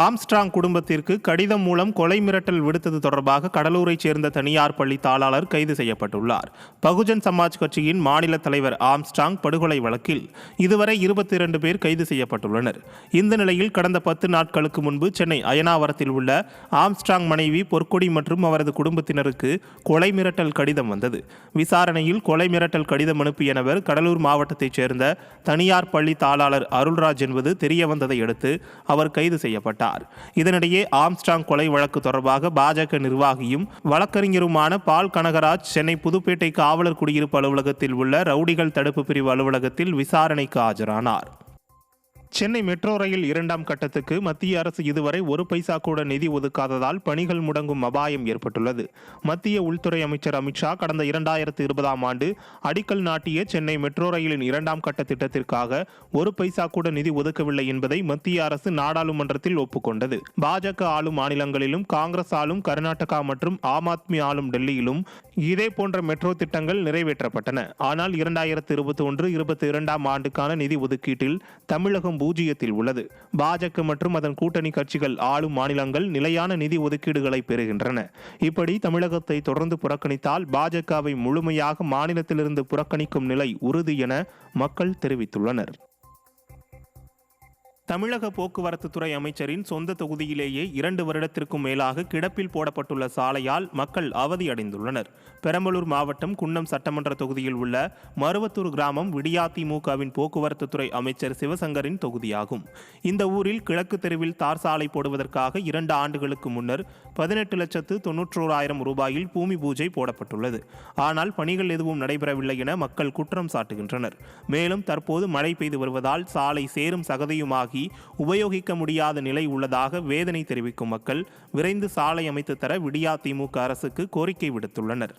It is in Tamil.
Armstrong குடும்பத்திற்கு கடிதம் மூலம் கொலை மிரட்டல் விடுத்தது தொடர்பாக கடலூரைச் சேர்ந்த தனியார் பள்ளி தாளாளர் கைது செய்யப்பட்டுள்ளார். பகுஜன் சமாஜ் கட்சியின் மாநில தலைவர் ஆம்ஸ்ட்ராங் படுகொலை வழக்கில் இதுவரை இருபத்தி இரண்டு பேர் கைது செய்யப்பட்டுள்ளனர். இந்த நிலையில் கடந்த பத்து நாட்களுக்கு முன்பு சென்னை அயனாவரத்தில் உள்ள ஆம்ஸ்ட்ராங் மனைவி பொற்கொடி மற்றும் அவரது குடும்பத்தினருக்கு கொலை மிரட்டல் கடிதம் வந்தது. விசாரணையில் கொலை மிரட்டல் கடிதம் அனுப்பிய நபர் கடலூர் மாவட்டத்தைச் சேர்ந்த தனியார் பள்ளி தாளாளர் அருள்ராஜ் என்பது தெரியவந்ததை அடுத்து அவர் கைது செய்யப்பட்டார். இதனிடையே ஆம்ஸ்டாங் கொலை வழக்கு தொடர்பாக பாஜக நிர்வாகியும் வழக்கறிஞருமான பால் கனகராஜ் சென்னை புதுப்பேட்டை காவலர் குடியிருப்பு அலுவலகத்தில் உள்ள ரவுடிகள் தடுப்பு பிரிவு அலுவலகத்தில் விசாரணைக்கு ஆஜரானார். சென்னை மெட்ரோ ரயில் இரண்டாம் கட்டத்துக்கு மத்திய அரசு இதுவரை ஒரு பைசா கூட நிதி ஒதுக்காததால் பணிகள் முடங்கும் அபாயம் ஏற்பட்டுள்ளது. மத்திய உள்துறை அமைச்சர் அமித்ஷா கடந்த இரண்டாயிரத்து இருபதாம் ஆண்டு அடிக்கல் நாட்டிய சென்னை மெட்ரோ ரயிலின் இரண்டாம் கட்ட திட்டத்திற்காக ஒரு பைசா கூட நிதி ஒதுக்கவில்லை என்பதை மத்திய அரசு நாடாளுமன்றத்தில் ஒப்புக்கொண்டது. பாஜக ஆளும் மாநிலங்களிலும் காங்கிரஸ் ஆளும் கர்நாடகா மற்றும் ஆம் ஆத்மி ஆளும் டெல்லியிலும் இதே போன்ற மெட்ரோ திட்டங்கள் நிறைவேற்றப்பட்டன. ஆனால் இரண்டாயிரத்து இருபத்தி ஒன்று இருபத்தி இரண்டாம் ஆண்டுக்கான நிதி ஒதுக்கீட்டில் தமிழகம் பூஜ்ஜியத்தில் உள்ளது. பாஜக மற்றும் அதன் கூட்டணி கட்சிகள் ஆளும் மாநிலங்கள் நிலையான நிதி ஒதுக்கீடுகளை பெறுகின்றன. இப்படி தமிழகத்தை தொடர்ந்து புறக்கணித்தால் பாஜகவை முழுமையாக மாநிலத்திலிருந்து புறக்கணிக்கும் நிலை உறுதி என மக்கள் தெரிவித்துள்ளனர். தமிழக போக்குவரத்து துறை அமைச்சரின் சொந்த தொகுதியிலேயே இரண்டு வருடத்திற்கும் மேலாக கிடப்பில் போடப்பட்டுள்ள சாலையால் மக்கள் அவதியடைந்துள்ளனர். பெரம்பலூர் மாவட்டம் குன்னம் சட்டமன்ற தொகுதியில் உள்ள மருவத்தூர் கிராமம் விடியாதிமுகவின் போக்குவரத்து துறை அமைச்சர் சிவசங்கரின் தொகுதியாகும். இந்த ஊரில் கிழக்கு தெருவில் தார் சாலை போடுவதற்காக இரண்டு ஆண்டுகளுக்கு முன்னர் பதினெட்டு லட்சத்து தொன்னூற்றோராயிரம் ரூபாயில் பூமி பூஜை போடப்பட்டுள்ளது. ஆனால் பணிகள் எதுவும் நடைபெறவில்லை என மக்கள் குற்றம் சாட்டுகின்றனர். மேலும் தற்போது மழை பெய்து வருவதால் சாலை சேரும் சகதியுமாக உபயோகிக்க முடியாத நிலை உள்ளதாக வேதனை தெரிவிக்கும் மக்கள் விரைந்து சாலை அமைத்து தர விடியா திமுக அரசுக்கு கோரிக்கை விடுத்துள்ளனர்.